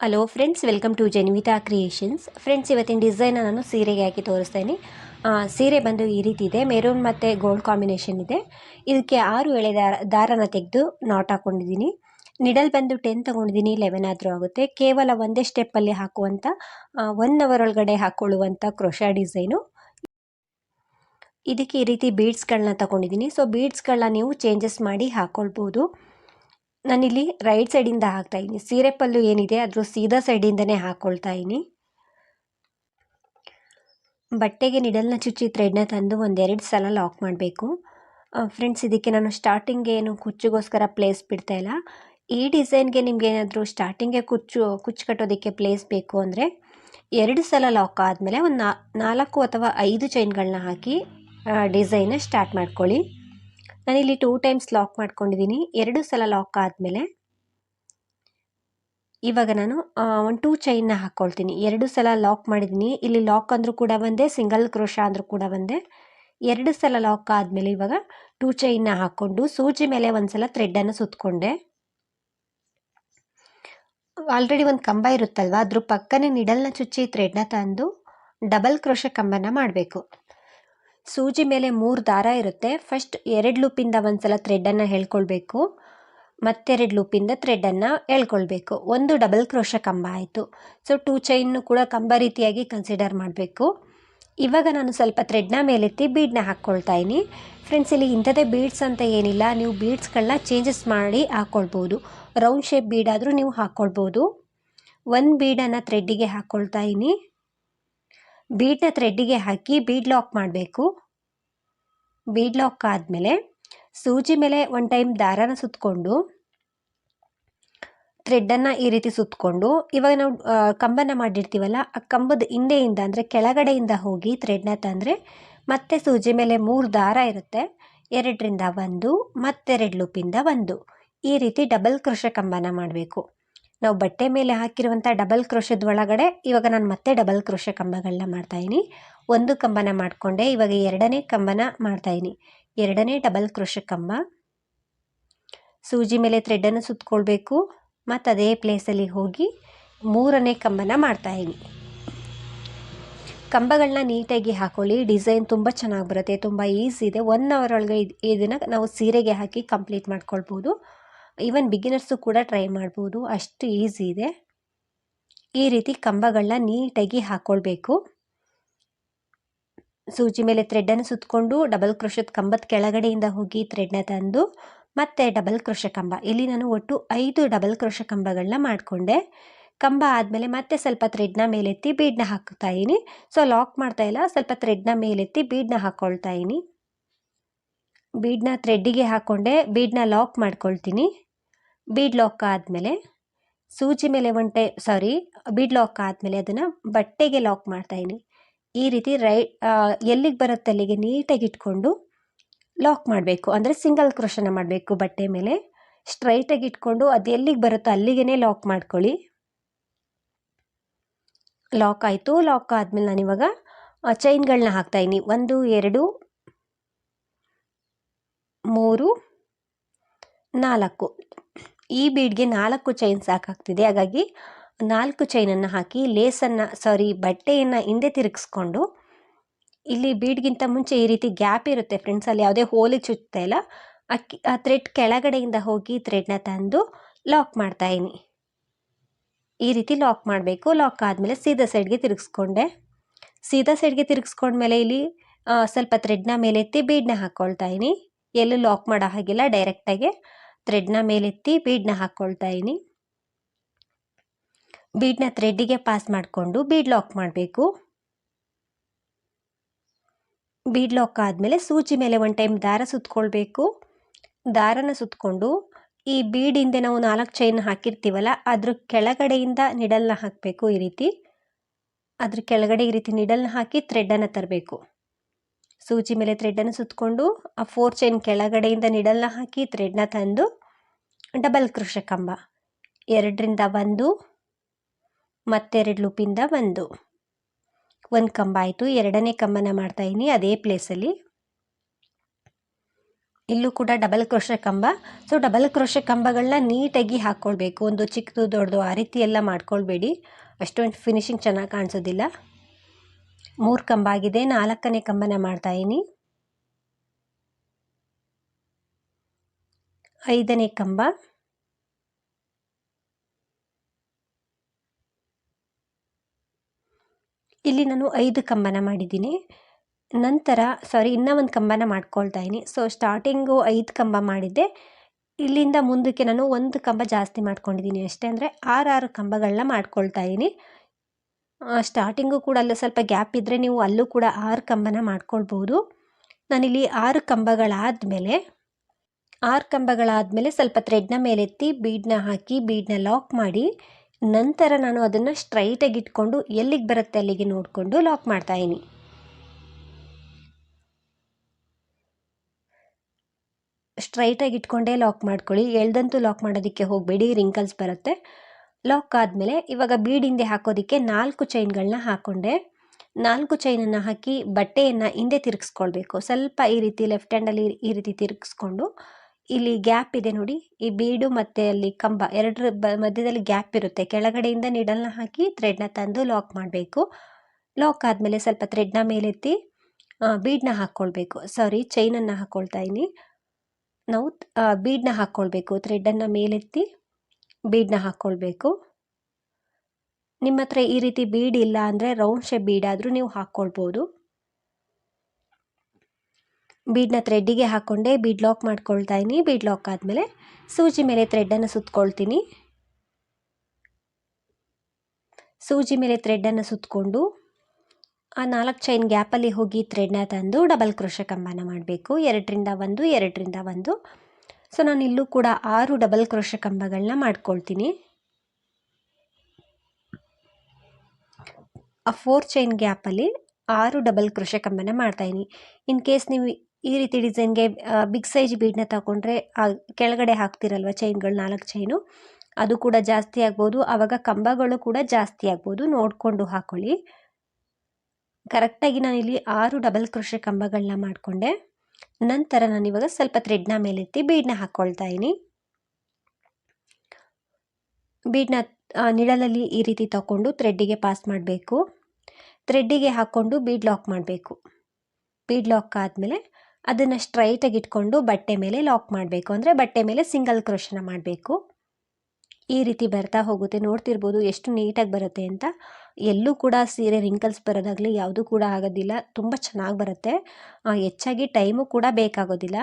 Hello friends welcome to Janvita creations friends ಇವತ್ತಿನ ಡಿಸೈನ ನಾನು ಸೀರೆಗೆ ಹಾಕಿ ತೋರಿಸ್ತೀನಿ ಸೀರೆ ಬಂದು ಈ ರೀತಿ ಇದೆ. ಮೆರೂನ್ ಮತ್ತು ಗೋಲ್ಡ್ ಕಾಂಬಿನೇಷನ್ ಇದೆ. ಇದಕ್ಕೆ ಆರು ಎಳೆ ದಾರ, ದಾರನ ತೆಗೆದು ನಾಟ್ ಹಾಕ್ಕೊಂಡಿದ್ದೀನಿ ನಿಡಲ್ ಬಂದು ಟೆನ್ ತೊಗೊಂಡಿದ್ದೀನಿ ಲೆವೆನ್ ಆದರೂ ಆಗುತ್ತೆ. ಕೇವಲ ಒಂದೇ ಸ್ಟೆಪ್ಪಲ್ಲಿ ಹಾಕುವಂಥ ಒನ್ ಅವರ್ ಒಳಗಡೆ ಹಾಕ್ಕೊಳ್ಳುವಂಥ ಕ್ರೋಶಾ ಡಿಸೈನು ಇದಕ್ಕೆ ಈ ರೀತಿ ಬೀಡ್ಸ್ಗಳನ್ನ ತಗೊಂಡಿದ್ದೀನಿ. ಸೊ ಬೀಡ್ಸ್ಗಳನ್ನ ನೀವು ಚೇಂಜಸ್ ಮಾಡಿ ಹಾಕ್ಕೊಳ್ಬೋದು ನಾನಿಲ್ಲಿ ರೈಟ್ ಸೈಡಿಂದ ಹಾಕ್ತಾ ಇದ್ದೀನಿ. ಸೀರೆ ಪಲ್ಲು ಏನಿದೆ ಅದ್ರ ಸೀದಾ ಸೈಡಿಂದನೇ ಹಾಕ್ಕೊಳ್ತಾ ಇದ್ದೀನಿ. ಬಟ್ಟೆಗೆ ನಿಡಲ್ನ ಚುಚ್ಚಿ ಥ್ರೆಡ್ನ ತಂದು ಒಂದೆರಡು ಸಲ ಲಾಕ್ ಮಾಡಬೇಕು. ಫ್ರೆಂಡ್ಸ್ ಇದಕ್ಕೆ ನಾನು ಸ್ಟಾರ್ಟಿಂಗ್ಗೆ ಏನು ಕುಚ್ಚಿಗೋಸ್ಕರ ಪ್ಲೇಸ್ ಬಿಡ್ತಾ ಇಲ್ಲ. ಈ ಡಿಸೈನ್ಗೆ ನಿಮ್ಗೆ ಏನಾದರೂ ಸ್ಟಾರ್ಟಿಂಗ್ಗೆ ಕುಚ್ಚು ಕುಚ್ಚು ಕಟ್ಟೋದಕ್ಕೆ ಪ್ಲೇಸ್ ಬೇಕು ಅಂದರೆ ಎರಡು ಸಲ ಲಾಕ್ ಆದಮೇಲೆ ಒಂದು ನಾಲ್ಕು ಅಥವಾ ಐದು ಚೈನ್ಗಳನ್ನ ಹಾಕಿ ಡಿಸೈನ್ನ ಸ್ಟಾರ್ಟ್ ಮಾಡ್ಕೊಳ್ಳಿ. ನಾನಿಲ್ಲಿ ಟೂ ಟೈಮ್ಸ್ ಲಾಕ್ ಮಾಡ್ಕೊಂಡಿದ್ದೀನಿ ಎರಡು ಸಲ ಲಾಕ್ ಆದಮೇಲೆ ಇವಾಗ ನಾನು ಒಂದು ಟೂ ಚೈನ್ನ ಹಾಕ್ಕೊಳ್ತೀನಿ ಎರಡು ಸಲ ಲಾಕ್ ಮಾಡಿದ್ದೀನಿ ಇಲ್ಲಿ ಲಾಕ್ ಅಂದರೂ ಕೂಡ ಒಂದೇ ಸಿಂಗಲ್ ಕ್ರೋಶ ಅಂದರೂ ಕೂಡ ಒಂದೇ. ಎರಡು ಸಲ ಲಾಕ್ ಆದಮೇಲೆ ಇವಾಗ ಟೂ ಚೈನ್ನ ಹಾಕ್ಕೊಂಡು ಸೂಜಿ ಮೇಲೆ ಒಂದು ಸಲ ಥ್ರೆಡ್ಡನ್ನು ಸುತ್ತಕೊಂಡೆ ಆಲ್ರೆಡಿ ಒಂದು ಕಂಬ ಇರುತ್ತಲ್ವ? ಅದ್ರ ಪಕ್ಕನೇ ನಿಡಲ್ನ ಚುಚ್ಚಿ ಥ್ರೆಡ್ನ ತಂದು ಡಬಲ್ ಕ್ರೋಶ ಕಂಬನ ಮಾಡಬೇಕು. ಸೂಜಿ ಮೇಲೆ ಮೂರು ದಾರ ಇರುತ್ತೆ. ಫಸ್ಟ್ ಎರಡು ಲೂಪಿಂದ ಒಂದು ಸಲ ಥ್ರೆಡ್ಡನ್ನು ಹೇಳ್ಕೊಳ್ಬೇಕು. ಮತ್ತೆರಡು ಲೂಪಿಂದ ಥ್ರೆಡ್ಡನ್ನು ಎಳ್ಕೊಳ್ಬೇಕು ಒಂದು ಡಬಲ್ ಕ್ರೋಶ ಕಂಬ ಆಯಿತು. ಸೊ ಟೂ ಚೈನ್ನು ಕೂಡ ಕಂಬ ರೀತಿಯಾಗಿ ಕನ್ಸಿಡರ್ ಮಾಡಬೇಕು. ಇವಾಗ ನಾನು ಸ್ವಲ್ಪ ಥ್ರೆಡ್ನ ಮೇಲೆತ್ತಿ ಬೀಡ್ನ ಹಾಕ್ಕೊಳ್ತಾ ಇದ್ದೀನಿ. ಫ್ರೆಂಡ್ಸ್ ಇಲ್ಲಿ ಇಂಥದ್ದೇ ಬೀಡ್ಸ್ ಅಂತ ಏನಿಲ್ಲ. ನೀವು ಬೀಡ್ಸ್ಗಳನ್ನ ಚೇಂಜಸ್ ಮಾಡಿ ಹಾಕ್ಕೊಳ್ಬೋದು. ರೌಂಡ್ ಶೇಪ್ ಬೀಡಾದರೂ ನೀವು ಹಾಕ್ಕೊಳ್ಬೋದು. ಒಂದು ಬೀಡನ್ನು ಥ್ರೆಡ್ಡಿಗೆ ಹಾಕ್ಕೊಳ್ತಾ ಇದ್ದೀನಿ. ಬೀಡನ್ನ ಥ್ರೆಡ್ಡಿಗೆ ಹಾಕಿ ಬೀಡ್ ಲಾಕ್ ಮಾಡಬೇಕು. ಬೀಡ್ ಲಾಕ್ ಆದಮೇಲೆ ಸೂಜಿ ಮೇಲೆ ಒನ್ ಟೈಮ್ ದಾರನ ಸುತ್ತಕೊಂಡು ಥ್ರೆಡ್ಡನ್ನು ಈ ರೀತಿ ಸುತ್ತಕೊಂಡು ಇವಾಗ ನಾವು ಕಂಬನ ಮಾಡಿರ್ತೀವಲ್ಲ, ಆ ಕಂಬದ ಹಿಂದೆಯಿಂದ ಅಂದರೆ ಕೆಳಗಡೆಯಿಂದ ಹೋಗಿ ಥ್ರೆಡ್ನ ತಂದರೆ ಮತ್ತೆ ಸೂಜಿ ಮೇಲೆ ಮೂರು ದಾರ ಇರುತ್ತೆ. ಎರಡರಿಂದ ಒಂದು, ಮತ್ತೆರಡು ಲೂಪಿಂದ ಒಂದು. ಈ ರೀತಿ ಡಬಲ್ ಕೃಷ ಕಂಬನ ಮಾಡಬೇಕು. ನಾವು ಬಟ್ಟೆ ಮೇಲೆ ಹಾಕಿರುವಂಥ ಡಬಲ್ ಕ್ರೋಶದ ಒಳಗಡೆ ಇವಾಗ ನಾನು ಮತ್ತೆ ಡಬಲ್ ಕ್ರೋಶ ಕಂಬಗಳನ್ನ ಮಾಡ್ತಾಯಿದ್ದೀನಿ ಒಂದು ಕಂಬನ ಮಾಡಿಕೊಂಡೆ, ಇವಾಗ ಎರಡನೇ ಕಂಬನ ಮಾಡ್ತಾಯಿದ್ದೀನಿ ಎರಡನೇ ಡಬಲ್ ಕ್ರೋಶ ಕಂಬ. ಸೂಜಿ ಮೇಲೆ ಥ್ರೆಡ್ಡನ್ನು ಸುತ್ತಕೊಳ್ಬೇಕು ಮತ್ತು ಅದೇ ಪ್ಲೇಸಲ್ಲಿ ಹೋಗಿ ಮೂರನೇ ಕಂಬನ ಮಾಡ್ತಾಯಿದ್ದೀನಿ ಕಂಬಗಳನ್ನ ನೀಟಾಗಿ ಹಾಕೊಳ್ಳಿ. ಡಿಸೈನ್ ತುಂಬ ಚೆನ್ನಾಗಿ ಬರುತ್ತೆ. ತುಂಬ ಈಸಿ ಇದೆ. ಒನ್ ಅವರ್ ಒಳಗೆ ಇದನ್ನು ನಾವು ಸೀರೆಗೆ ಹಾಕಿ ಕಂಪ್ಲೀಟ್ ಮಾಡ್ಕೊಳ್ಬೋದು. ಈವನ್ ಬಿಗಿನರ್ಸು ಕೂಡ ಟ್ರೈ ಮಾಡ್ಬೋದು. ಅಷ್ಟು ಈಸಿ ಇದೆ. ಈ ರೀತಿ ಕಂಬಗಳನ್ನ ನೀಟಾಗಿ ಹಾಕ್ಕೊಳ್ಬೇಕು ಸೂಜಿ ಮೇಲೆ ಥ್ರೆಡ್ಡನ್ನು ಸುತ್ತಕೊಂಡು ಡಬಲ್ ಕ್ರೋಶದ ಕಂಬದ ಕೆಳಗಡೆಯಿಂದ ಹೋಗಿ ಥ್ರೆಡ್ನ ತಂದು ಮತ್ತೆ ಡಬಲ್ ಕ್ರೋಶ ಕಂಬ. ಇಲ್ಲಿ ನಾನು ಒಟ್ಟು ಐದು ಡಬಲ್ ಕ್ರೋಶ ಕಂಬಗಳನ್ನ ಮಾಡಿಕೊಂಡೆ. ಕಂಬ ಆದಮೇಲೆ ಮತ್ತೆ ಸ್ವಲ್ಪ ಥ್ರೆಡ್ನ ಮೇಲೆತ್ತಿ ಬೀಡ್ನ ಹಾಕ್ತಾ ಸೊ ಲಾಕ್ ಮಾಡ್ತಾ ಇಲ್ಲ. ಸ್ವಲ್ಪ ಥ್ರೆಡ್ನ ಮೇಲೆತ್ತಿ ಬೀಡನ್ನ ಹಾಕ್ಕೊಳ್ತಾ ಇದ್ದೀನಿ. ಬೀಡನ್ನ ಥ್ರೆಡ್ಡಿಗೆ ಹಾಕ್ಕೊಂಡೆ ಬೀಡನ್ನ ಲಾಕ್ ಮಾಡ್ಕೊಳ್ತೀನಿ. ಬೀಡ್ ಲಾಕ್ ಆದಮೇಲೆ ಸೂಜಿ ಮೇಲೆ ಒನ್ ಸಾರಿ ಬೀಡ್ ಲಾಕ್ ಆದಮೇಲೆ ಅದನ್ನು ಬಟ್ಟೆಗೆ ಲಾಕ್ ಮಾಡ್ತಾಯಿದ್ದೀನಿ ಈ ರೀತಿ ರೈ ಎಲ್ಲಿಗೆ ಬರುತ್ತೆ ಅಲ್ಲಿಗೆ ನೀಟಾಗಿ ಇಟ್ಕೊಂಡು ಲಾಕ್ ಮಾಡಬೇಕು. ಅಂದರೆ ಸಿಂಗಲ್ ಕ್ರೋಶನ ಮಾಡಬೇಕು ಬಟ್ಟೆ ಮೇಲೆ. ಸ್ಟ್ರೈಟಾಗಿ ಇಟ್ಕೊಂಡು ಅದು ಎಲ್ಲಿಗೆ ಬರುತ್ತೋ ಅಲ್ಲಿಗೇ ಲಾಕ್ ಮಾಡ್ಕೊಳ್ಳಿ. ಲಾಕ್ ಆಯಿತು. ಲಾಕ್ ಆದಮೇಲೆ ನಾನಿವಾಗ ಚೈನ್ಗಳನ್ನ ಹಾಕ್ತಾಯಿದ್ದೀನಿ ಒಂದು, ಎರಡು, ಮೂರು, ನಾಲ್ಕು. ಈ ಬೀಡ್ಗೆ ನಾಲ್ಕು ಚೈನ್ ಸಾಕಾಗ್ತಿದೆ. ಹಾಗಾಗಿ ನಾಲ್ಕು ಚೈನನ್ನು ಹಾಕಿ ಲೇಸನ್ನು ಸಾರಿ ಬಟ್ಟೆಯನ್ನು ಹಿಂದೆ ತಿರುಗಿಸ್ಕೊಂಡು ಇಲ್ಲಿ ಬೀಡ್ಗಿಂತ ಮುಂಚೆ ಈ ರೀತಿ ಗ್ಯಾಪ್ ಇರುತ್ತೆ ಫ್ರೆಂಡ್ಸ್ ಅಲ್ಲಿ ಯಾವುದೇ ಹೋಲಿ ಚುಚ್ತಾ ಇಲ್ಲ ಅಕ್ಕಿ ಆ ಥ್ರೆಡ್ ಕೆಳಗಡೆಯಿಂದ ಹೋಗಿ ಥ್ರೆಡ್ನ ತಂದು ಲಾಕ್ ಮಾಡ್ತಾಯಿನಿ ಈ ರೀತಿ ಲಾಕ್ ಮಾಡಬೇಕು. ಲಾಕ್ ಆದಮೇಲೆ ಸೀದಾ ಸೈಡ್ಗೆ ತಿರುಗಿಸ್ಕೊಂಡೆ. ಸೀದಾ ಸೈಡ್ಗೆ ತಿರುಗಿಸ್ಕೊಂಡ್ಮೇಲೆ ಇಲ್ಲಿ ಸ್ವಲ್ಪ ಥ್ರೆಡ್ನ ಮೇಲೆತ್ತಿ ಬೀಡನ್ನ ಹಾಕ್ಕೊಳ್ತಾ ಇದ್ದೀನಿ ಎಲ್ಲೂ ಲಾಕ್ ಮಾಡೋ ಹಾಗಿಲ್ಲ ಡೈರೆಕ್ಟಾಗಿ ಥ್ರೆಡ್ನ ಮೇಲೆತ್ತಿ ಬೀಡನ್ನ ಹಾಕ್ಕೊಳ್ತಾ ಇದ್ದೀನಿ. ಬೀಡ್ನ ಥ್ರೆಡ್ಡಿಗೆ ಪಾಸ್ ಮಾಡಿಕೊಂಡು ಬೀಡ್ ಲಾಕ್ ಮಾಡಬೇಕು. ಬೀಡ್ ಲಾಕ್ ಆದಮೇಲೆ ಸೂಜಿ ಮೇಲೆ ಒನ್ ಟೈಮ್ ದಾರ ಸುತ್ತಕೊಳ್ಬೇಕು ದಾರನ ಸುತ್ತಕೊಂಡು ಈ ಬೀಡ್ ಹಿಂದೆ ನಾವು ನಾಲ್ಕು ಚೈನ್ ಹಾಕಿರ್ತೀವಲ್ಲ ಅದ್ರ ಕೆಳಗಡೆಯಿಂದ ನಿಡಲ್ನ ಹಾಕಬೇಕು ಈ ರೀತಿ. ಅದ್ರ ಕೆಳಗಡೆ ಈ ರೀತಿ ನಿಡಲ್ನ ಹಾಕಿ ಥ್ರೆಡ್ಡನ್ನು ತರಬೇಕು. ಸೂಜಿ ಮೇಲೆ ಥ್ರೆಡ್ಡನ್ನು ಸುತ್ತಕೊಂಡು ಆ ಫೋರ್ ಚೈನ್ ಕೆಳಗಡೆಯಿಂದ ನಿಡಲ್ನ ಹಾಕಿ ಥ್ರೆಡ್ನ ತಂದು ಡಬಲ್ ಕೃಷ ಕಂಬ ಎರಡರಿಂದ ಒಂದು, ಮತ್ತೆರಡು ಲೂಪಿಂದ ಒಂದು. ಒಂದು ಕಂಬ ಆಯಿತು. ಎರಡನೇ ಕಂಬನ ಮಾಡ್ತಾಯಿದ್ದೀನಿ ಅದೇ ಪ್ಲೇಸಲ್ಲಿ ಇಲ್ಲೂ ಕೂಡ ಡಬಲ್ ಕ್ರೋಶ ಕಂಬ ಸೊ ಡಬಲ್ ಕ್ರೋಶ ಕಂಬಗಳನ್ನ ನೀಟಾಗಿ ಹಾಕ್ಕೊಳ್ಬೇಕು ಒಂದು ಚಿಕ್ಕದು, ದೊಡ್ಡದು ಆ ರೀತಿ ಎಲ್ಲ ಮಾಡ್ಕೊಳ್ಬೇಡಿ. ಅಷ್ಟೊಂದು ಫಿನಿಶಿಂಗ್ ಚೆನ್ನಾಗಿ ಕಾಣಿಸೋದಿಲ್ಲ. ಮೂರು ಕಂಬ ಆಗಿದೆ. ನಾಲ್ಕನೇ ಕಂಬನ ಮಾಡ್ತಾಯಿನಿ ಐದನೇ ಕಂಬ. ಇಲ್ಲಿ ನಾನು ಐದು ಕಂಬನ ಮಾಡಿದ್ದೀನಿ. ನಂತರ ಸಾರಿ ಇನ್ನೂ ಒಂದು ಕಂಬನ ಮಾಡ್ಕೊಳ್ತಾ ಇದ್ದೀನಿ. ಸೊ ಸ್ಟಾರ್ಟಿಂಗು ಐದು ಕಂಬ ಮಾಡಿದ್ದೆ. ಇಲ್ಲಿಂದ ಮುಂದಕ್ಕೆ ನಾನು ಒಂದು ಕಂಬ ಜಾಸ್ತಿ ಮಾಡ್ಕೊಂಡಿದ್ದೀನಿ ಅಷ್ಟೇ. ಅಂದರೆ ಆರಾರು ಕಂಬಗಳನ್ನ ಮಾಡ್ಕೊಳ್ತಾ ಇದ್ದೀನಿ. ಸ್ಟಾರ್ಟಿಂಗು ಕೂಡ ಅಲ್ಲೂ ಸ್ವಲ್ಪ ಗ್ಯಾಪ್ ಇದ್ದರೆ ನೀವು ಅಲ್ಲೂ ಕೂಡ ಆರು ಕಂಬನ ಮಾಡ್ಕೊಳ್ಬೋದು. ನಾನಿಲ್ಲಿ ಆರು ಕಂಬಗಳಾದಮೇಲೆ ಆರು ಕಂಬಗಳಾದಮೇಲೆ ಸ್ವಲ್ಪ ಥ್ರೆಡ್ನ ಮೇಲೆತ್ತಿ ಬೀಡನ್ನ ಹಾಕಿ ಬೀಡನ್ನ ಲಾಕ್ ಮಾಡಿ, ನಂತರ ನಾನು ಅದನ್ನು ಸ್ಟ್ರೈಟಾಗಿ ಇಟ್ಕೊಂಡು ಎಲ್ಲಿಗೆ ಬರುತ್ತೆ ಅಲ್ಲಿಗೆ ನೋಡಿಕೊಂಡು ಲಾಕ್ ಮಾಡ್ತಾಯಿನಿ ಸ್ಟ್ರೈಟಾಗಿ ಇಟ್ಕೊಂಡೇ ಲಾಕ್ ಮಾಡ್ಕೊಳ್ಳಿ. ಎಳ್ದಂತೂ ಲಾಕ್ ಮಾಡೋದಕ್ಕೆ ಹೋಗಬೇಡಿ ರಿಂಕಲ್ಸ್ ಬರುತ್ತೆ. ಲಾಕ್ ಆದಮೇಲೆ ಇವಾಗ ಬೀಡಿಂದೆ ಹಾಕೋದಕ್ಕೆ ನಾಲ್ಕು ಚೈನ್ಗಳನ್ನ ಹಾಕ್ಕೊಂಡೆ ನಾಲ್ಕು ಚೈನನ್ನು ಹಾಕಿ ಬಟ್ಟೆಯನ್ನು ಹಿಂದೆ ತಿರುಗಿಸ್ಕೊಳ್ಬೇಕು. ಸ್ವಲ್ಪ ಈ ರೀತಿ ಲೆಫ್ಟ್ ಹ್ಯಾಂಡಲ್ಲಿ ಈ ರೀತಿ ತಿರುಗಿಸ್ಕೊಂಡು ಇಲ್ಲಿ ಗ್ಯಾಪ್ ಇದೆ ನೋಡಿ. ಈ ಬೀಡು ಮತ್ತು ಅಲ್ಲಿ ಕಂಬ ಎರಡರ ಮಧ್ಯದಲ್ಲಿ ಗ್ಯಾಪ್ ಇರುತ್ತೆ. ಕೆಳಗಡೆಯಿಂದ ನೀಡಲ್ನ ಹಾಕಿ ಥ್ರೆಡ್ನ ತಂದು ಲಾಕ್ ಮಾಡಬೇಕು. ಲಾಕ್ ಆದಮೇಲೆ ಸ್ವಲ್ಪ ಥ್ರೆಡ್ನ ಮೇಲೆತ್ತಿ ಬೀಡನ್ನ ಹಾಕ್ಕೊಳ್ಬೇಕು ಸಾರಿ ಚೈನನ್ನು ಹಾಕ್ಕೊಳ್ತಾ ಇದ್ದೀನಿ. ನಾವು ಬೀಡನ್ನ ಹಾಕ್ಕೊಳ್ಬೇಕು ಥ್ರೆಡ್ಡನ್ನು ಮೇಲೆತ್ತಿ ಬೀಡನ್ನ ಹಾಕ್ಕೊಳ್ಬೇಕು ನಿಮ್ಮ ಹತ್ರ ಈ ರೀತಿ ಬೀಡ್ ಇಲ್ಲ ಅಂದರೆ ರೌಂಡ್ ಶೇಪ್ ಬೀಡಾದರೂ ನೀವು ಹಾಕ್ಕೊಳ್ಬೋದು ಬೀಡನ್ನ ಥ್ರೆಡ್ಡಿಗೆ ಹಾಕ್ಕೊಂಡೆ ಬೀಡ್ ಲಾಕ್ ಮಾಡ್ಕೊಳ್ತಾ ಇದ್ದೀನಿ. ಬೀಡ್ ಲಾಕ್ ಆದಮೇಲೆ ಸೂಜಿ ಮೇಲೆ ಥ್ರೆಡ್ಡನ್ನು ಸುತ್ಕೊಳ್ತೀನಿ. ಸೂಜಿ ಮೇಲೆ ಥ್ರೆಡ್ಡನ್ನು ಸುತ್ತಕೊಂಡು ಆ ನಾಲ್ಕು ಚೈನ್ ಗ್ಯಾಪಲ್ಲಿ ಹೋಗಿ ಥ್ರೆಡ್ನ ತಂದು ಡಬಲ್ ಕ್ರೋಶ ಕಂಬನ ಮಾಡಬೇಕು. ಎರಡರಿಂದ ಒಂದು ಎರಡರಿಂದ ಒಂದು. ಸೊ ನಾನು ಇಲ್ಲೂ ಕೂಡ ಆರು ಡಬಲ್ ಕ್ರೋಶ ಕಂಬಗಳನ್ನ ಮಾಡ್ಕೊಳ್ತೀನಿ. ಆ ಫೋರ್ ಚೈನ್ ಗ್ಯಾಪಲ್ಲಿ ಆರು ಡಬಲ್ ಕ್ರೋಶ ಕಂಬನ ಮಾಡ್ತಾಯಿನಿ ಇನ್ ಕೇಸ್ ನೀವು ಈ ರೀತಿ ಡಿಸೈನ್ಗೆ ಬಿಗ್ ಸೈಜ್ ಬೀಡನ್ನ ತಗೊಂಡ್ರೆ ಕೆಳಗಡೆ ಹಾಕ್ತಿರಲ್ವ ಚೈನ್ಗಳು ನಾಲ್ಕು ಚೈನು ಅದು ಕೂಡ ಜಾಸ್ತಿ ಆಗ್ಬೋದು. ಆವಾಗ ಕಂಬಗಳು ಕೂಡ ಜಾಸ್ತಿ ಆಗ್ಬೋದು. ನೋಡಿಕೊಂಡು ಹಾಕೊಳ್ಳಿ. ಕರೆಕ್ಟಾಗಿ ನಾನಿಲ್ಲಿ ಆರು ಡಬಲ್ ಕ್ರೋಶೆ ಕಂಬಗಳನ್ನ ಮಾಡಿಕೊಂಡೆ. ನಂತರ ನಾನಿವಾಗ ಸ್ವಲ್ಪ ಥ್ರೆಡ್ನ ಮೇಲೆತ್ತಿ ಬೀಡನ್ನ ಹಾಕ್ಕೊಳ್ತಾ ಇದ್ದೀನಿ ಬೀಡನ್ನ ನಿಡಲಲ್ಲಿ ಈ ರೀತಿ ತಗೊಂಡು ಥ್ರೆಡ್ಡಿಗೆ ಪಾಸ್ ಮಾಡಬೇಕು. ಥ್ರೆಡ್ಡಿಗೆ ಹಾಕ್ಕೊಂಡು ಬೀಡ್ ಲಾಕ್ ಮಾಡಬೇಕು. ಬೀಡ್ ಲಾಕ್ ಆದಮೇಲೆ ಅದನ್ನು ಸ್ಟ್ರೈಟಾಗಿ ಇಟ್ಕೊಂಡು ಬಟ್ಟೆ ಮೇಲೆ ಲಾಕ್ ಮಾಡಬೇಕು. ಅಂದರೆ ಬಟ್ಟೆ ಮೇಲೆ ಸಿಂಗಲ್ ಕ್ರೋಶನ ಮಾಡಬೇಕು. ಈ ರೀತಿ ಬರ್ತಾ ಹೋಗುತ್ತೆ. ನೋಡ್ತಿರ್ಬೋದು ಎಷ್ಟು ನೀಟಾಗಿ ಬರುತ್ತೆ ಅಂತ. ಎಲ್ಲೂ ಕೂಡ ಸೀರೆ ರಿಂಕಲ್ಸ್ ಬರೋದಾಗಲಿ ಯಾವುದೂ ಕೂಡ ಆಗೋದಿಲ್ಲ. ತುಂಬ ಚೆನ್ನಾಗಿ ಬರುತ್ತೆ. ಹೆಚ್ಚಾಗಿ ಟೈಮು ಕೂಡ ಬೇಕಾಗೋದಿಲ್ಲ.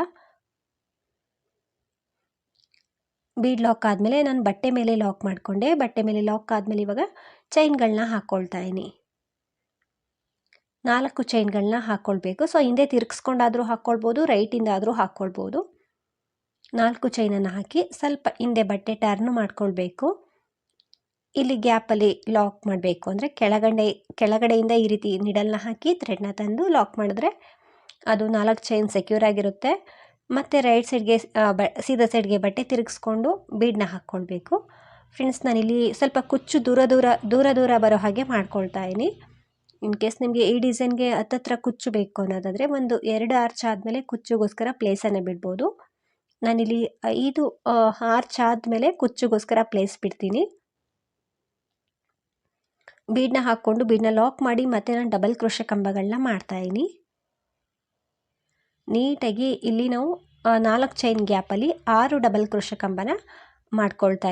ಬೀಡ್ ಲಾಕ್ ಆದಮೇಲೆ ನಾನು ಬಟ್ಟೆ ಮೇಲೆ ಲಾಕ್ ಮಾಡಿಕೊಂಡೆ. ಬಟ್ಟೆ ಮೇಲೆ ಲಾಕ್ ಆದಮೇಲೆ ಇವಾಗ ಚೈನ್ಗಳನ್ನ ಹಾಕ್ಕೊಳ್ತಾ ಇದ್ದೀನಿ. ನಾಲ್ಕು ಚೈನ್ಗಳನ್ನ ಹಾಕ್ಕೊಳ್ಬೇಕು ಸೊ ಹಿಂದೆ ತಿರುಗಿಸ್ಕೊಂಡಾದರೂ ಹಾಕ್ಕೊಳ್ಬೋದು ರೈಟಿಂದ ಆದರೂ ಹಾಕ್ಕೊಳ್ಬೋದು ನಾಲ್ಕು ಚೈನನ್ನು ಹಾಕಿ ಸ್ವಲ್ಪ ಹಿಂದೆ ಬಟ್ಟೆ ಟರ್ನ್ ಮಾಡ್ಕೊಳ್ಬೇಕು. ಇಲ್ಲಿ ಗ್ಯಾಪಲ್ಲಿ ಲಾಕ್ ಮಾಡಬೇಕು. ಅಂದರೆ ಕೆಳಗಡೆ, ಕೆಳಗಡೆಯಿಂದ ಈ ರೀತಿ ನಿಡಲ್ನ ಹಾಕಿ ಥ್ರೆಡ್ನ ತಂದು ಲಾಕ್ ಮಾಡಿದ್ರೆ ಅದು ನಾಲ್ಕು ಚೈನ್ ಸೆಕ್ಯೂರ್ ಆಗಿರುತ್ತೆ. ಮತ್ತು ರೈಟ್ ಸೈಡ್ಗೆ ಬ, ಸೀದಾ ಸೈಡ್ಗೆ ಬಟ್ಟೆ ತಿರುಗಿಸ್ಕೊಂಡು ಬೀಡನ್ನ ಹಾಕ್ಕೊಳ್ಬೇಕು ಫ್ರೆಂಡ್ಸ್ ನಾನಿಲ್ಲಿ ಸ್ವಲ್ಪ ಕುಚ್ಚು ದೂರ ದೂರ ದೂರ ದೂರ ಬರೋ ಹಾಗೆ ಮಾಡ್ಕೊಳ್ತಾ ಇದ್ದೀನಿ. ಇನ್ ಕೇಸ್ ನಿಮಗೆ ಈ ಡಿಸೈನ್ಗೆ ಹತ್ತತ್ರ ಕುಚ್ಚು ಬೇಕು ಅನ್ನೋದಾದರೆ ಒಂದು ಎರಡು ಆರ್ಚ್ ಆದಮೇಲೆ ಕುಚ್ಚುಗೋಸ್ಕರ ಪ್ಲೇಸನ್ನು ಬಿಡ್ಬೋದು. ನಾನಿಲ್ಲಿ ಐದು ಆರ್ಚ್ ಆದಮೇಲೆ ಕುಚ್ಚುಗೋಸ್ಕರ ಪ್ಲೇಸ್ ಬಿಡ್ತೀನಿ. ಬೀಡನ್ನ ಹಾಕ್ಕೊಂಡು ಬೀಡನ್ನ ಲಾಕ್ ಮಾಡಿ ಮತ್ತೆ ನಾನು ಡಬಲ್ ಕ್ರೋಶ ಕಂಬಗಳನ್ನ ಮಾಡ್ತಾಯಿದ್ದೀನಿ ನೀಟಾಗಿ ಇಲ್ಲಿ ನಾವು ನಾಲ್ಕು ಚೈನ್ ಗ್ಯಾಪಲ್ಲಿ ಆರು ಡಬಲ್ ಕ್ರೋಶ ಕಂಬನ ಮಾಡ್ಕೊಳ್ತಾ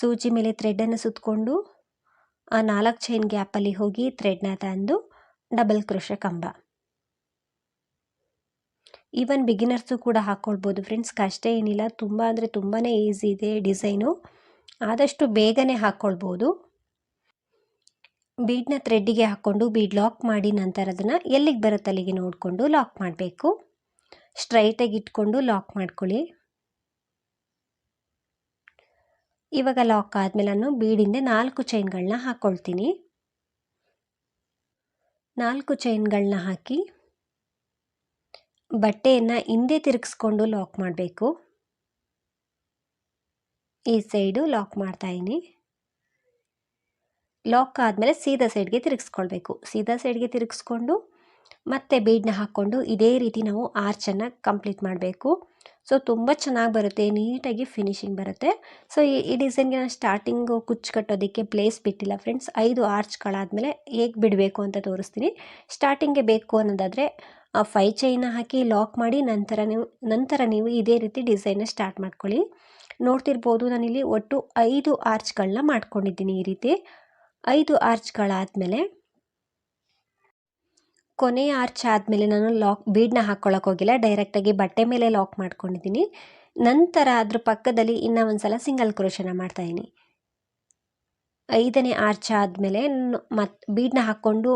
ಸೂಜಿ ಮೇಲೆ ಥ್ರೆಡನ್ನು ಸುತ್ತಕೊಂಡು ಆ ನಾಲ್ಕು ಚೈನ್ ಗ್ಯಾಪಲ್ಲಿ ಹೋಗಿ ಥ್ರೆಡ್ನ ತಂದು ಡಬಲ್ ಕ್ರೋಶ ಕಂಬ. ಈವನ್ ಬಿಗಿನರ್ಸು ಕೂಡ ಹಾಕ್ಕೊಳ್ಬೋದು ಫ್ರೆಂಡ್ಸ್ ಕಷ್ಟ ಏನಿಲ್ಲ. ತುಂಬ ಅಂದರೆ ತುಂಬಾ ಈಸಿ ಇದೆ ಡಿಸೈನು ಆದಷ್ಟು ಬೇಗನೆ ಹಾಕ್ಕೊಳ್ಬೋದು ಬೀಡ್ನ ಥ್ರೆಡ್ಡಿಗೆ ಹಾಕ್ಕೊಂಡು ಬೀಡ್ ಲಾಕ್ ಮಾಡಿ ನಂತರ ಅದನ್ನು ಎಲ್ಲಿಗೆ ಬರುತ್ತಲ್ಲಿಗೆ ನೋಡಿಕೊಂಡು ಲಾಕ್ ಮಾಡಬೇಕು. ಸ್ಟ್ರೈಟಾಗಿ ಇಟ್ಕೊಂಡು ಲಾಕ್ ಮಾಡ್ಕೊಳ್ಳಿ. ಇವಾಗ ಲಾಕ್ ಆದಮೇಲೆ ನಾನು ಬೀಡಿಂದ ನಾಲ್ಕು ಚೈನ್ಗಳನ್ನ ಹಾಕ್ಕೊಳ್ತೀನಿ ನಾಲ್ಕು ಚೈನ್ಗಳನ್ನ ಹಾಕಿ ಬಟ್ಟೆಯನ್ನು ಹಿಂದೆ ತಿರುಗಿಸ್ಕೊಂಡು ಲಾಕ್ ಮಾಡಬೇಕು. ಈ ಸೈಡು ಲಾಕ್ ಮಾಡ್ತಾಯಿನಿ ಲಾಕ್ ಆದಮೇಲೆ ಸೀದಾ ಸೈಡ್ಗೆ ತಿರುಗಿಸ್ಕೊಳ್ಬೇಕು. ಸೀದಾ ಸೈಡ್ಗೆ ತಿರುಗಿಸ್ಕೊಂಡು ಮತ್ತೆ ಬೀಡನ್ನ ಹಾಕ್ಕೊಂಡು ಇದೇ ರೀತಿ ನಾವು ಆರ್ಚನ್ನು ಕಂಪ್ಲೀಟ್ ಮಾಡಬೇಕು. ಸೊ, ತುಂಬ ಚೆನ್ನಾಗಿ ಬರುತ್ತೆ, ನೀಟಾಗಿ ಫಿನಿಶಿಂಗ್ ಬರುತ್ತೆ. ಸೊ, ಈ ಡಿಸೈನ್ಗೆ ನಾನು ಸ್ಟಾರ್ಟಿಂಗು ಕುಚ್ಚು ಕಟ್ಟೋದಕ್ಕೆ ಪ್ಲೇಸ್ ಬಿಟ್ಟಿಲ್ಲ ಫ್ರೆಂಡ್ಸ್ ಐದು ಆರ್ಚ್ಗಳಾದಮೇಲೆ ಹೇಗೆ ಬಿಡಬೇಕು ಅಂತ ತೋರಿಸ್ತೀನಿ. ಸ್ಟಾರ್ಟಿಂಗ್ಗೆ ಬೇಕು ಅನ್ನೋದಾದರೆ ಫೈ ಚೈನ ಹಾಕಿ ಲಾಕ್ ಮಾಡಿ ನಂತರ ನೀವು ನಂತರ ನೀವು ಇದೇ ರೀತಿ ಡಿಸೈನ್ನ ಸ್ಟಾರ್ಟ್ ಮಾಡ್ಕೊಳ್ಳಿ. ನೋಡ್ತಿರ್ಬೋದು, ನಾನಿಲ್ಲಿ ಒಟ್ಟು ಐದು ಆರ್ಚ್ಗಳನ್ನ ಮಾಡ್ಕೊಂಡಿದ್ದೀನಿ ಈ ರೀತಿ. ಐದು ಆರ್ಚ್ಗಳಾದಮೇಲೆ ಕೊನೆಯ ಆರ್ಚ್ ಆದಮೇಲೆ ನಾನು ಲಾಕ್ ಬೀಡನ್ನ ಹಾಕ್ಕೊಳ್ಳೋಕೆ ಹೋಗಿಲ್ಲ. ಡೈರೆಕ್ಟಾಗಿ ಬಟ್ಟೆ ಮೇಲೆ ಲಾಕ್ ಮಾಡ್ಕೊಂಡಿದ್ದೀನಿ. ನಂತರ ಅದ್ರ ಪಕ್ಕದಲ್ಲಿ ಇನ್ನೂ ಒಂದು ಸಲ ಸಿಂಗಲ್ ಕ್ರೋಶನ ಮಾಡ್ತಾಯಿದ್ದೀನಿ ಐದನೇ ಆರ್ಚ್ ಆದಮೇಲೆ ಮತ್ತು ಬೀಡನ್ನ ಹಾಕ್ಕೊಂಡು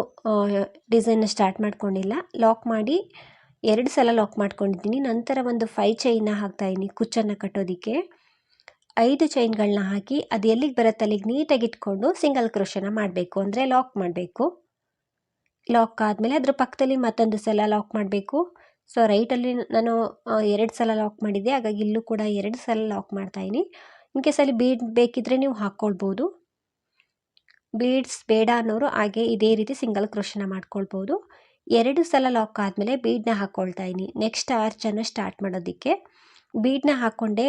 ಡಿಸೈನ್ ಸ್ಟಾರ್ಟ್ ಮಾಡ್ಕೊಂಡಿಲ್ಲ. ಲಾಕ್ ಮಾಡಿ ಎರಡು ಸಲ ಲಾಕ್ ಮಾಡ್ಕೊಂಡಿದ್ದೀನಿ. ನಂತರ ಒಂದು ಫೈ ಚೈನ್ನ ಹಾಕ್ತಾಯಿದ್ದೀನಿ ಕುಚ್ಚನ್ನು ಕಟ್ಟೋದಕ್ಕೆ. ಐದು ಚೈನ್ಗಳನ್ನ ಹಾಕಿ ಅದು ಎಲ್ಲಿಗೆ ಬರುತ್ತೆ ಅಲ್ಲಿಗೆ ನೀಟಾಗಿ ಇಟ್ಕೊಂಡು ಸಿಂಗಲ್ ಕ್ರೋಶನ ಮಾಡಬೇಕು. ಅಂದರೆ ಲಾಕ್ ಮಾಡಬೇಕು. ಲಾಕ್ ಆದಮೇಲೆ ಅದ್ರ ಪಕ್ಕದಲ್ಲಿ ಮತ್ತೊಂದು ಸಲ ಲಾಕ್ ಮಾಡಬೇಕು. ಸೊ ರೈಟಲ್ಲಿ ನಾನು ಎರಡು ಸಲ ಲಾಕ್ ಮಾಡಿದ್ದೆ. ಹಾಗಾಗಿ ಇಲ್ಲೂ ಕೂಡ ಎರಡು ಸಲ ಲಾಕ್ ಮಾಡ್ತಾಯಿನಿ ಇನ್ ಕೇಸ್ ಅಲ್ಲಿ ಬೀಡ್ ಬೇಕಿದ್ರೆ ನೀವು ಹಾಕ್ಕೊಳ್ಬೋದು ಬೀಡ್ಸ್ ಬೇಡ ಅನ್ನೋರು ಹಾಗೆ ಇದೇ ರೀತಿ ಸಿಂಗಲ್ ಕ್ರೋಶನ ಮಾಡ್ಕೊಳ್ಬೋದು. ಎರಡು ಸಲ ಲಾಕ್ ಆದಮೇಲೆ ಬೀಡನ್ನ ಹಾಕ್ಕೊಳ್ತಾ ಇದ್ದೀನಿ. ನೆಕ್ಸ್ಟ್ ಆರ್ಚನ್ನು ಸ್ಟಾರ್ಟ್ ಮಾಡೋದಕ್ಕೆ. ಬೀಡ್ನ ಹಾಕ್ಕೊಂಡೆ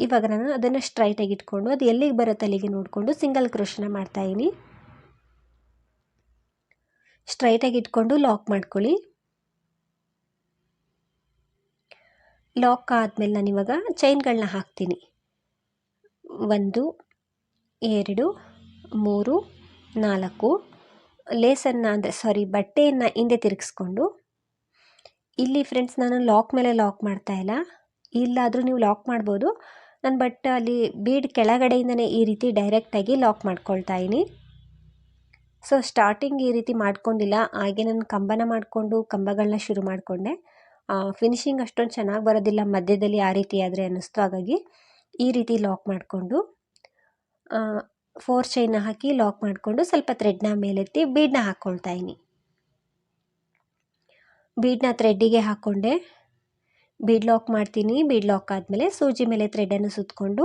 ಇವಾಗ ನಾನು ಅದನ್ನು ಸ್ಟ್ರೈಟಾಗಿ ಇಟ್ಕೊಂಡು, ಅದು ಎಲ್ಲಿಗೆ ಬರುತ್ತೆ ಅಲ್ಲಿಗೆ ನೋಡಿಕೊಂಡು ಸಿಂಗಲ್ ಕ್ರೋಶನ ಮಾಡ್ತಾಯಿದ್ದೀನಿ ಸ್ಟ್ರೈಟಾಗಿ ಇಟ್ಕೊಂಡು ಲಾಕ್ ಮಾಡ್ಕೊಳ್ಳಿ. ಲಾಕ್ ಆದಮೇಲೆ ನಾನು ಇವಾಗ ಚೈನ್ಗಳನ್ನ ಹಾಕ್ತೀನಿ. ಒಂದು, ಎರಡು, ಮೂರು, ನಾಲ್ಕು ಲೇಸನ್ನು ಅಂದರೆ ಸಾರಿ ಬಟ್ಟೆಯನ್ನು ಹಿಂದೆ ತಿರುಗಿಸ್ಕೊಂಡು. ಇಲ್ಲಿ ಫ್ರೆಂಡ್ಸ್ ನಾನು ಲಾಕ್ ಮೇಲೆ ಲಾಕ್ ಮಾಡ್ತಾ ಇಲ್ಲ. ಇಲ್ಲಾದರೂ ನೀವು ಲಾಕ್ ಮಾಡ್ಬೋದು. ನಾನು ಬಟ್ ಅಲ್ಲಿ ಬೀಡ್ ಕೆಳಗಡೆಯಿಂದನೇ ಈ ರೀತಿ ಡೈರೆಕ್ಟಾಗಿ ಲಾಕ್ ಮಾಡ್ಕೊಳ್ತಾ ಇದ್ದೀನಿ. ಸೊ ಸ್ಟಾರ್ಟಿಂಗ್ ಈ ರೀತಿ ಮಾಡ್ಕೊಂಡಿಲ್ಲ. ಹಾಗೆ ನಾನು ಕಂಬನ ಮಾಡಿಕೊಂಡು ಕಂಬಗಳನ್ನ ಶುರು ಮಾಡಿಕೊಂಡೆ. ಫಿನಿಶಿಂಗ್ ಅಷ್ಟೊಂದು ಚೆನ್ನಾಗಿ ಬರೋದಿಲ್ಲ. ಮಧ್ಯದಲ್ಲಿ ಆ ರೀತಿ ಆದರೆ ಅನ್ನಿಸ್ತು. ಹಾಗಾಗಿ ಈ ರೀತಿ ಲಾಕ್ ಮಾಡಿಕೊಂಡು ಫೋರ್ ಚೈನ ಹಾಕಿ ಲಾಕ್ ಮಾಡಿಕೊಂಡು ಸ್ವಲ್ಪ ಥ್ರೆಡ್ನ ಮೇಲೆತ್ತಿ ಬೀಡನ್ನ ಹಾಕ್ಕೊಳ್ತಾ ಇದ್ದೀನಿ. ಬೀಡನ್ನ ಥ್ರೆಡ್ಡಿಗೆ ಹಾಕ್ಕೊಂಡೆ ಬೀಡ್ ಲಾಕ್ ಮಾಡ್ತೀನಿ. ಬೀಡ್ ಲಾಕ್ ಆದಮೇಲೆ ಸೂಜಿ ಮೇಲೆ ಥ್ರೆಡನ್ನು ಸುತ್ತಕೊಂಡು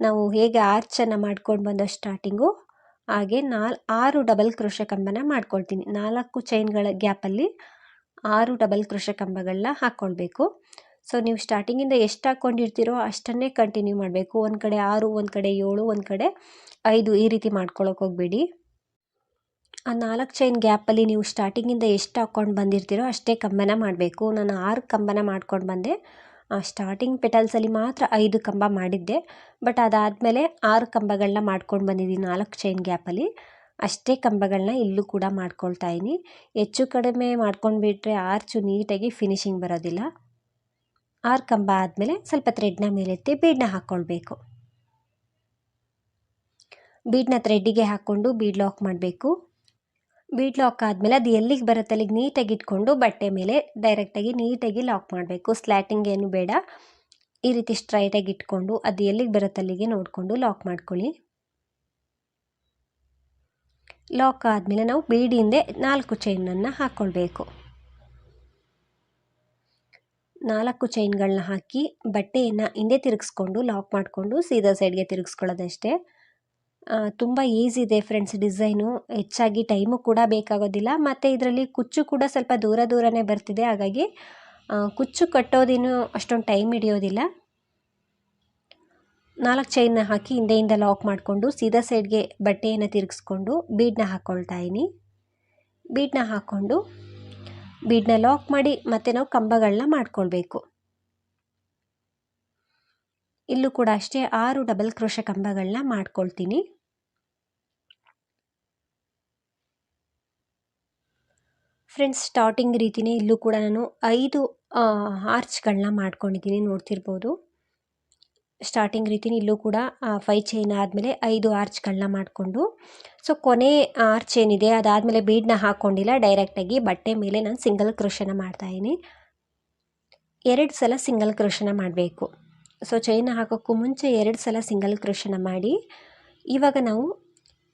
ನಾವು ಹೇಗೆ ಆರ್ಚನ್ನು ಮಾಡ್ಕೊಂಡು ಬಂದೋ ಸ್ಟಾರ್ಟಿಂಗು ಹಾಗೆ ನಾಲ್, ಆರು ಡಬಲ್ ಕ್ರೋಶ ಕಂಬನ ಮಾಡ್ಕೊಳ್ತೀನಿ. ನಾಲ್ಕು ಚೈನ್ಗಳ ಗ್ಯಾಪಲ್ಲಿ ಆರು ಡಬಲ್ ಕ್ರೋಶ ಕಂಬಗಳನ್ನ ಹಾಕ್ಕೊಳ್ಬೇಕು ಸೊ, ನೀವು ಸ್ಟಾರ್ಟಿಂಗಿಂದ ಎಷ್ಟು ಹಾಕ್ಕೊಂಡಿರ್ತೀರೋ ಅಷ್ಟನ್ನೇ ಕಂಟಿನ್ಯೂ ಮಾಡಬೇಕು. ಒಂದು ಕಡೆ ಆರು, ಒಂದು ಕಡೆ ಏಳು, ಒಂದು ಕಡೆ ಐದು ಈ ರೀತಿ ಮಾಡ್ಕೊಳ್ಳೋಕೆ ಹೋಗ್ಬೇಡಿ. ಆ ನಾಲ್ಕು ಚೈನ್ ಗ್ಯಾಪಲ್ಲಿ ನೀವು ಸ್ಟಾರ್ಟಿಂಗಿಂದ ಎಷ್ಟು ಹಾಕ್ಕೊಂಡು ಬಂದಿರ್ತೀರೋ ಅಷ್ಟೇ ಕಂಬನ ಮಾಡಬೇಕು. ನಾನು ಆರು ಕಂಬನ ಮಾಡ್ಕೊಂಡು ಬಂದೆ. ಸ್ಟಾರ್ಟಿಂಗ್ ಪೆಟಲ್ಸಲ್ಲಿ ಮಾತ್ರ ಐದು ಕಂಬ ಮಾಡಿದ್ದೆ. ಬಟ್ ಅದಾದಮೇಲೆ ಆರು ಕಂಬಗಳನ್ನ ಮಾಡ್ಕೊಂಡು ಬಂದಿದ್ದೀನಿ, ನಾಲ್ಕು ಚೈನ್ ಗ್ಯಾಪಲ್ಲಿ ಅಷ್ಟೇ ಕಂಬಗಳನ್ನ ಇಲ್ಲೂ ಕೂಡ ಮಾಡ್ಕೊಳ್ತಾ ಇದ್ದೀನಿ. ಹೆಚ್ಚು ಕಡಿಮೆ ಮಾಡ್ಕೊಂಡು ಬಿಟ್ಟರೆ ಆರ್ಚು ನೀಟಾಗಿ ಫಿನಿಶಿಂಗ್ ಬರೋದಿಲ್ಲ. ಆರು ಕಂಬ ಆದಮೇಲೆ ಸ್ವಲ್ಪ ಥ್ರೆಡ್ನ ಮೇಲೆತ್ತಿ ಬೀಡನ್ನ ಹಾಕ್ಕೊಳ್ಬೇಕು ಬೀಡನ್ನ ಥ್ರೆಡ್ಡಿಗೆ ಹಾಕ್ಕೊಂಡು ಬೀಡ್ ಲಾಕ್ ಮಾಡಬೇಕು. ಬೀಡ್ ಲಾಕ್ ಆದಮೇಲೆ ಅದು ಎಲ್ಲಿಗೆ ಬರುತ್ತೆ? ಅಲ್ಲಿಗೆ ನೀಟಾಗಿ ಇಟ್ಕೊಂಡು ಬಟ್ಟೆ ಮೇಲೆ ಡೈರೆಕ್ಟಾಗಿ ನೀಟಾಗಿ ಲಾಕ್ ಮಾಡಬೇಕು. ಸ್ಲ್ಯಾಟಿಂಗ್ ಏನು ಬೇಡ. ಈ ರೀತಿ ಸ್ಟ್ರೈಟಾಗಿ ಇಟ್ಕೊಂಡು ಅದು ಎಲ್ಲಿಗೆ ಬರುತ್ತೆ ಅಲ್ಲಿಗೆ ನೋಡಿಕೊಂಡು ಲಾಕ್ ಮಾಡ್ಕೊಳ್ಳಿ. ಲಾಕ್ ಆದಮೇಲೆ ನಾವು ಬೀಡಿಂದೆ ನಾಲ್ಕು ಚೈನನ್ನು ಹಾಕ್ಕೊಳ್ಬೇಕು ನಾಲ್ಕು ಚೈನ್ಗಳನ್ನ ಹಾಕಿ ಬಟ್ಟೆಯನ್ನು ಹಿಂದೆ ತಿರುಗಿಸ್ಕೊಂಡು ಲಾಕ್ ಮಾಡಿಕೊಂಡು ಸೀದಾ ಸೈಡ್ಗೆ ತಿರುಗಿಸ್ಕೊಳ್ಳೋದಷ್ಟೇ. ತುಂಬ ಈಸಿ ಇದೆ ಫ್ರೆಂಡ್ಸ್ ಡಿಸೈನು ಹೆಚ್ಚಾಗಿ ಟೈಮು ಕೂಡ ಬೇಕಾಗೋದಿಲ್ಲ. ಮತ್ತು ಇದರಲ್ಲಿ ಕುಚ್ಚು ಕೂಡ ಸ್ವಲ್ಪ ದೂರ ದೂರನೇ ಬರ್ತಿದೆ. ಹಾಗಾಗಿ ಕುಚ್ಚು ಕಟ್ಟೋದೇನು ಅಷ್ಟೊಂದು ಟೈಮ್ ಹಿಡಿಯೋದಿಲ್ಲ. ನಾಲ್ಕು ಚೈನ್ನ ಹಾಕಿ ಹಿಂದೆಯಿಂದ ಲಾಕ್ ಮಾಡಿಕೊಂಡು, ಸೀದಾ ಸೈಡ್ಗೆ ಬಟ್ಟೆಯನ್ನು ತಿರುಗಿಸ್ಕೊಂಡು ಬೀಡನ್ನ ಹಾಕ್ಕೊಳ್ತಾ ಇದ್ದೀನಿ. ಬೀಡನ್ನ ಹಾಕ್ಕೊಂಡು ಬೀಡನ್ನ ಲಾಕ್ ಮಾಡಿ ಮತ್ತೆ ನಾವು ಕಂಬಗಳನ್ನ ಮಾಡ್ಕೊಳ್ಬೇಕು. ಇಲ್ಲೂ ಕೂಡ ಅಷ್ಟೇ ಆರು ಡಬಲ್ ಕ್ರೋಶ ಕಂಬಗಳನ್ನ ಮಾಡ್ಕೊಳ್ತೀನಿ. ಫ್ರೆಂಡ್ಸ್ ಸ್ಟಾರ್ಟಿಂಗ್ ರೀತಿಯೇ ಇಲ್ಲೂ ಕೂಡ ನಾನು ಐದು ಆರ್ಚ್ಗಳನ್ನ ಮಾಡ್ಕೊಂಡಿದ್ದೀನಿ ನೋಡ್ತಿರ್ಬೋದು. ಸ್ಟಾರ್ಟಿಂಗ್ ರೀತಿಯೇ ಇಲ್ಲೂ ಕೂಡ ಫೈ ಚೈನ್ ಆದಮೇಲೆ ಐದು ಆರ್ಚ್ಗಳನ್ನ ಮಾಡಿಕೊಂಡು ಸೊ ಕೊನೆ ಆರ್ಚ್ ಏನಿದೆ ಅದಾದಮೇಲೆ ಬೀಡನ್ನ ಹಾಕ್ಕೊಂಡಿಲ್ಲ ಡೈರೆಕ್ಟಾಗಿ ಬಟ್ಟೆ ಮೇಲೆ ನಾನು ಸಿಂಗಲ್ ಕ್ರೋಶನ ಮಾಡ್ತಾಯಿದ್ದೀನಿ ಎರಡು ಸಲ ಸಿಂಗಲ್ ಕ್ರೋಶನ ಮಾಡಬೇಕು. ಸೊ ಚೈನ್ ಹಾಕೋಕ್ಕೂ ಮುಂಚೆ ಎರಡು ಸಲ ಸಿಂಗಲ್ ಕ್ರೋಷನ ಮಾಡಿ. ಇವಾಗ ನಾವು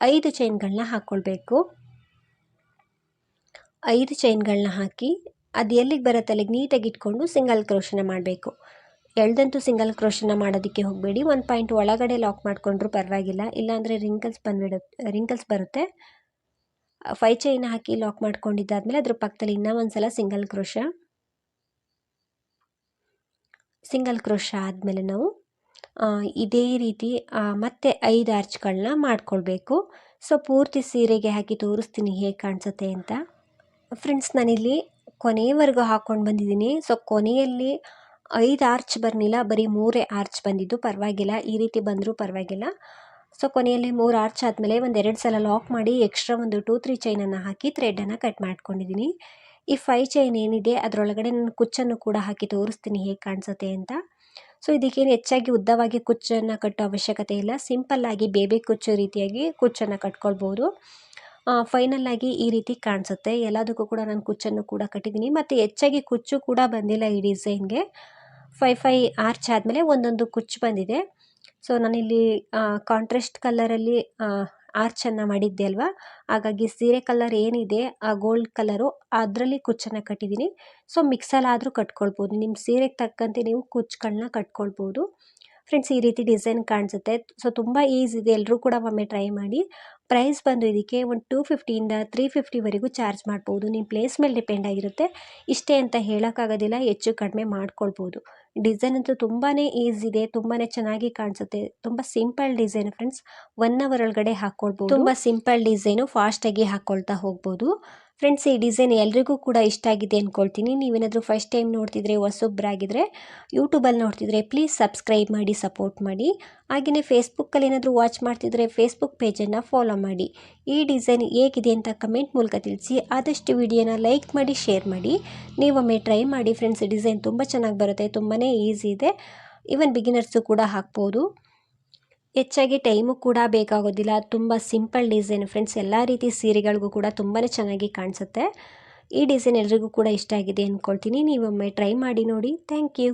ಐದು ಚೈನ್ಗಳನ್ನ ಹಾಕ್ಕೊಳ್ಬೇಕು ಐದು ಚೈನ್ಗಳನ್ನ ಹಾಕಿ ಅದು ಎಲ್ಲಿಗೆ ಬರುತ್ತೆ? ಅಲ್ಲಿಗೆ ನೀಟಾಗಿ ಇಟ್ಕೊಂಡು ಸಿಂಗಲ್ ಕ್ರೋಷನ ಮಾಡಬೇಕು. ಎಳ್ದಂತೂ ಸಿಂಗಲ್ ಕ್ರೋಷನ ಮಾಡೋದಕ್ಕೆ ಹೋಗಬೇಡಿ. ಒಂದು ಪಾಯಿಂಟ್ ಒಳಗಡೆ ಲಾಕ್ ಮಾಡಿಕೊಂಡ್ರೂ ಪರವಾಗಿಲ್ಲ. ಇಲ್ಲಾಂದರೆ ರಿಂಕಲ್ಸ್ ಬಂದ್ಬಿಡುತ್ತೆ ರಿಂಕಲ್ಸ್ ಬರುತ್ತೆ. ಫೈ ಚೈನ್ ಹಾಕಿ ಲಾಕ್ ಮಾಡ್ಕೊಂಡಿದ್ದಾದಮೇಲೆ ಅದ್ರ ಪಕ್ಕದಲ್ಲಿ ಇನ್ನೂ ಒಂದು ಸಲ ಸಿಂಗಲ್ ಕ್ರೋಶ ಸಿಂಗಲ್ ಕ್ರೋಶ ಆದಮೇಲೆ ನಾವು ಇದೇ ರೀತಿ ಮತ್ತೆ ಐದು ಆರ್ಚ್ಗಳನ್ನ ಮಾಡ್ಕೊಳ್ಬೇಕು. ಸೊ, ಪೂರ್ತಿ ಸೀರೆಗೆ ಹಾಕಿ ತೋರಿಸ್ತೀನಿ ಹೇಗೆ ಕಾಣಿಸುತ್ತೆ ಅಂತ. ಫ್ರೆಂಡ್ಸ್, ನಾನಿಲ್ಲಿ ಕೊನೆಯವರೆಗೂ ಹಾಕ್ಕೊಂಡು ಬಂದಿದ್ದೀನಿ. ಸೊ, ಕೊನೆಯಲ್ಲಿ ಐದು ಆರ್ಚ್ ಬರಲಿಲ್ಲ, ಬರೀ ಮೂರೇ ಆರ್ಚ್ ಬಂದಿದ್ದು. ಪರವಾಗಿಲ್ಲ, ಈ ರೀತಿ ಬಂದರೂ ಪರವಾಗಿಲ್ಲ. ಸೊ ಕೊನೆಯಲ್ಲಿ ಮೂರು ಆರ್ಚ್ ಆದಮೇಲೆ ಒಂದು ಎರಡು ಸಲ ಲಾಕ್ ಮಾಡಿ ಎಕ್ಸ್ಟ್ರಾ ಒಂದು ಟೂ ತ್ರೀ ಚೈನನ್ನು ಹಾಕಿ ಥ್ರೆಡನ್ನು ಕಟ್ ಮಾಡ್ಕೊಂಡಿದ್ದೀನಿ ಈ ಫೈ ಚೈನ್ ಏನಿದೆ, ಅದರೊಳಗಡೆ ನಾನು ಕುಚ್ಚನ್ನು ಕೂಡ ಹಾಕಿ ತೋರಿಸ್ತೀನಿ ಹೇಗೆ ಕಾಣಿಸುತ್ತೆ ಅಂತ. ಸೊ ಇದಕ್ಕೇನು ಹೆಚ್ಚಾಗಿ ಉದ್ದವಾಗಿ ಕುಚ್ಚನ್ನು ಕಟ್ಟೋ ಅವಶ್ಯಕತೆ ಇಲ್ಲ. ಸಿಂಪಲ್ಲಾಗಿ ಬೇಬಿ ಕುಚ್ಚು ರೀತಿಯಾಗಿ ಕುಚ್ಚನ್ನು ಕಟ್ಕೊಳ್ಬೋದು. ಫೈನಲ್ ಈ ರೀತಿ ಕಾಣಿಸುತ್ತೆ. ಎಲ್ಲದಕ್ಕೂ ಕೂಡ ನಾನು ಕುಚ್ಚನ್ನು ಕೂಡ ಕಟ್ಟಿದ್ದೀನಿ ಮತ್ತು ಹೆಚ್ಚಾಗಿ ಕುಚ್ಚು ಕೂಡ ಬಂದಿಲ್ಲ ಈ ಡಿಸೈನ್ಗೆ ಫೈ ಫೈ ಆರ್ಚ್ ಆದಮೇಲೆ ಒಂದೊಂದು ಕುಚ್ಚು ಬಂದಿದೆ. ಸೊ ನಾನಿಲ್ಲಿ ಕಾಂಟ್ರಾಸ್ಟ್ ಕಲ್ಲರಲ್ಲಿ ಆರ್ಚನ್ನು ಮಾಡಿದ್ದೆ ಅಲ್ವಾ? ಹಾಗಾಗಿ ಸೀರೆ ಕಲರ್ ಏನಿದೆ, ಆ ಗೋಲ್ಡ್ ಕಲರು ಅದರಲ್ಲಿ ಕುಚ್ಚನ್ನು ಕಟ್ಟಿದ್ದೀನಿ ಸೊ ಮಿಕ್ಸಲ್ಲಾದರೂ ಕಟ್ಕೊಳ್ಬೋದು. ನಿಮ್ಮ ಸೀರೆಗೆ ತಕ್ಕಂತೆ ನೀವು ಕುಚ್ಚುಗಳನ್ನ ಕಟ್ಕೊಳ್ಬೋದು. ಫ್ರೆಂಡ್ಸ್ ಈ ರೀತಿ ಡಿಸೈನ್ ಕಾಣಿಸುತ್ತೆ. ಸೊ ತುಂಬ ಈಸಿ ಇದೆ. ಎಲ್ಲರೂ ಕೂಡ ಒಮ್ಮೆ ಟ್ರೈ ಮಾಡಿ. ಪ್ರೈಸ್ ಬಂದು ಇದಕ್ಕೆ ಒಂದು ಟೂ ಫಿಫ್ಟಿಯಿಂದ ತ್ರೀ ಫಿಫ್ಟಿವರೆಗೂ ಚಾರ್ಜ್ ಮಾಡ್ಬೋದು. ನಿಮ್ಮ ಪ್ಲೇಸ್ ಮೇಲೆ ಡಿಪೆಂಡ್ ಆಗಿರುತ್ತೆ. ಇಷ್ಟೇ ಅಂತ ಹೇಳೋಕ್ಕಾಗೋದಿಲ್ಲ, ಹೆಚ್ಚು ಕಡಿಮೆ ಮಾಡ್ಕೊಳ್ಬೋದು. ಡಿಸೈನ್ ಅಂತೂ ತುಂಬಾ ಈಸಿ ಇದೆ ತುಂಬಾ ಚೆನ್ನಾಗಿ ಕಾಣಿಸುತ್ತೆ. ತುಂಬ simple design friends one hour ಒಳಗಡೆ ಹಾಕ್ಕೊಳ್ಬೋದು. ತುಂಬ ಸಿಂಪಲ್ ಡಿಸೈನು ಫಾಸ್ಟಾಗಿ ಹಾಕ್ಕೊಳ್ತಾ ಹೋಗ್ಬೋದು. ಫ್ರೆಂಡ್ಸ್ ಈ ಡಿಸೈನ್ ಎಲ್ರಿಗೂ ಕೂಡ ಇಷ್ಟ ಆಗಿದೆ ಅಂದ್ಕೊಳ್ತೀನಿ ನೀವೇನಾದರೂ ಫಸ್ಟ್ ಟೈಮ್ ನೋಡ್ತಿದ್ರೆ ಹೊಸೊಬ್ಬರಾಗಿದ್ದರೆ ಯೂಟ್ಯೂಬಲ್ಲಿ ನೋಡ್ತಿದ್ರೆ ಪ್ಲೀಸ್ ಸಬ್ಸ್ಕ್ರೈಬ್ ಮಾಡಿ ಸಪೋರ್ಟ್ ಮಾಡಿ. ಹಾಗೆಯೇ ಫೇಸ್ಬುಕ್ಕಲ್ಲಿ ಏನಾದರೂ ವಾಚ್ ಮಾಡ್ತಿದ್ರೆ ಫೇಸ್ಬುಕ್ ಪೇಜನ್ನು ಫಾಲೋ ಮಾಡಿ. ಈ ಡಿಸೈನ್ ಹೇಗಿದೆ ಅಂತ ಕಮೆಂಟ್ ಮೂಲಕ ತಿಳಿಸಿ. ಆದಷ್ಟು ವಿಡಿಯೋನ ಲೈಕ್ ಮಾಡಿ ಶೇರ್ ಮಾಡಿ. ನೀವೊಮ್ಮೆ ಟ್ರೈ ಮಾಡಿ. ಫ್ರೆಂಡ್ಸ್ ಡಿಸೈನ್ ತುಂಬ ಚೆನ್ನಾಗಿ ಬರುತ್ತೆ. ತುಂಬಾ ಈಸಿ ಇದೆ. ಈವನ್ ಬಿಗಿನರ್ಸು ಕೂಡ ಹಾಕ್ಬೋದು. ಹೆಚ್ಚಾಗಿ ಟೈಮು ಕೂಡ ಬೇಕಾಗೋದಿಲ್ಲ. ತುಂಬ ಸಿಂಪಲ್ ಡಿಸೈನ್ ಫ್ರೆಂಡ್ಸ್, ಎಲ್ಲ ರೀತಿ ಸೀರೆಗಳಿಗೂ ಕೂಡ ತುಂಬಾ ಚೆನ್ನಾಗಿ ಕಾಣಿಸುತ್ತೆ. ಈ ಡಿಸೈನ್ ಎಲ್ರಿಗೂ ಕೂಡ ಇಷ್ಟ ಆಗಿದೆ ಅಂದ್ಕೊಳ್ತೀನಿ ನೀವೊಮ್ಮೆ ಟ್ರೈ ಮಾಡಿ ನೋಡಿ. Thank you.